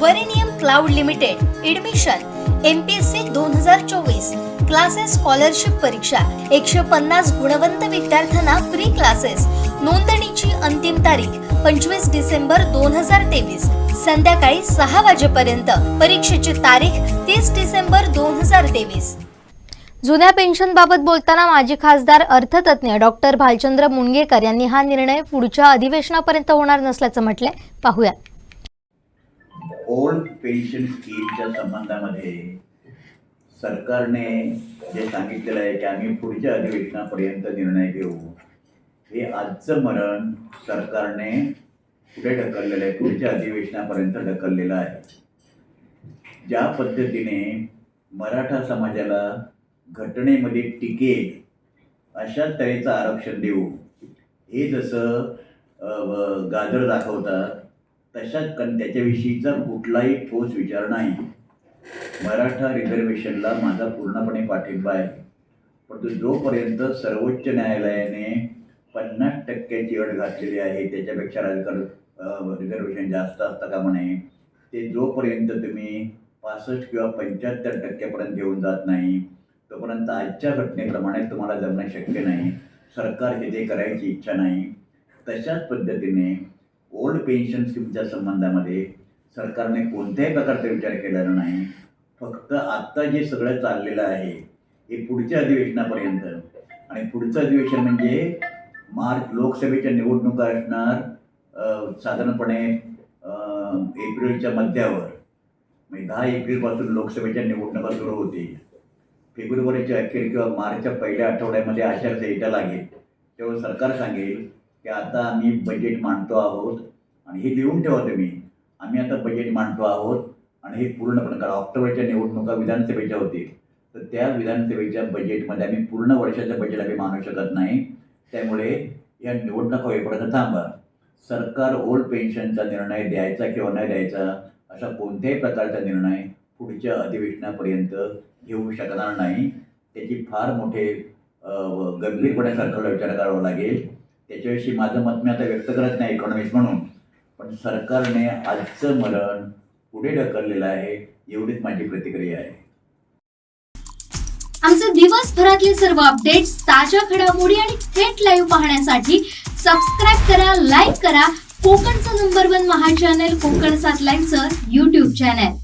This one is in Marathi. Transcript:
वरिनियम cloud limited admission M P S C दोन हजार चोवीस क्लासेस स्कॉलरशिप परीक्षा एकशे पन्नास गुणवंत विद्यार्थ्यांना फ्री क्लासेस नोंदणीची अंतिम तारीख पंचवीस डिसेंबर दोन हजार तेवीस संध्याकाळी सहा वाजेपर्यंत. परीक्षेची तारीख तीस डिसेंबर दोन हजार तेवीस. जुन्या पेन्शनबाबत बोलताना माजी खासदार अर्थतज्ञ डॉक्टर भालचंद्र मुणगेकर यांनी हा निर्णय पुढच्या अधिवेशनापर्यंत होणार नसल्याचं म्हटलंय. पाहूया. ओल्ड पेन्शन स्कीमच्या संबंधामध्ये सरकारने जे सांगितलेलं आहे की आम्ही पुढच्या अधिवेशनापर्यंत निर्णय घेऊ. हे आजचं मरण सरकारने पुढे ढकललेलं आहे? पुढच्या अधिवेशनापर्यंत ढकललेलं आहे. ज्या पद्धतीने मराठा समाजाला घटनेमध्ये टिकेल अशा तऱ्हेचं आरक्षण देऊ. हे जसं गाजर दाखवतात तशाच कन त्याच्याविषयीचा कुठलाही ठोस विचार नाही. मराठा रिझर्वेशनला माझा पूर्णपणे पाठिंबा आहे. परंतु जोपर्यंत सर्वोच्च न्यायालयाने पन्नास टक्क्याची अट घातलेली आहे त्याच्यापेक्षा राजकारण रिझर्वेशन जास्त असतं का म्हणे ते जोपर्यंत तुम्ही पासष्ट किंवा पंच्याहत्तर टक्क्यापर्यंत घेऊन जात नाही तोपर्यंत आजच्या घटनेप्रमाणे तुम्हाला जमणं शक्य नाही. सरकारची ते करायची इच्छा नाही. तशाच पद्धतीने ओल्ड पेन्शन स्कीमच्या संबंधामध्ये सरकारने कोणत्याही प्रकारचा विचार केलेला नाही. फक्त आत्ता जे सगळं चाललेलं आहे हे पुढच्या अधिवेशनापर्यंत. आणि पुढचं अधिवेशन म्हणजे मार्च लोकसभेच्या निवडणुका असणार साधारणपणे एप्रिलच्या मध्यावर. म्हणजे दहा एप्रिलपासून लोकसभेच्या निवडणुका सुरू होतील. फेब्रुवारीच्या अखेर किंवा मार्चच्या पहिल्या आठवड्यामध्ये आचारसंहिता लागेल. तेव्हा सरकार सांगेल की आता आम्ही बजेट मांडतो आहोत आणि हे लिहून ठेवा तुम्ही. आम्ही आता बजेट मांडतो आहोत आणि हे पूर्णपणे करा. ऑक्टोबरच्या निवडणुका विधानसभेच्या होतील. तर त्या विधानसभेच्या बजेटमध्ये आम्ही पूर्ण वर्षाचं बजेट आम्ही मानू शकत नाही. त्यामुळे या निवडणुका होईपर्यंत थांबा. सरकार ओल्ड पेन्शनचा निर्णय द्यायचा किंवा नाही द्यायचा अशा कोणत्याही प्रकारचा निर्णय पुढच्या अधिवेशनापर्यंत घेऊ शकणार नाही. त्याची फार मोठे गंभीरपणे सरकारला विचार करावा लागेल. त्याच्याविषयी माझं मत मी आता व्यक्त करत नाही इकॉनॉमिस्ट म्हणून पण सरकारने आजचं मरण पुढे ढकललेलं आहे एवढीच माझी प्रतिक्रिया आहे. आमचे दिवसभरातले सर्व अपडेट्स ताज्या घडामोडी आणि थेट लाईव्ह पाहण्यासाठी सबस्क्राईब करा लाईक करा. कोकणचं नंबर वन महा चॅनल कोकण सात लाईव्हचं युट्यूब चॅनल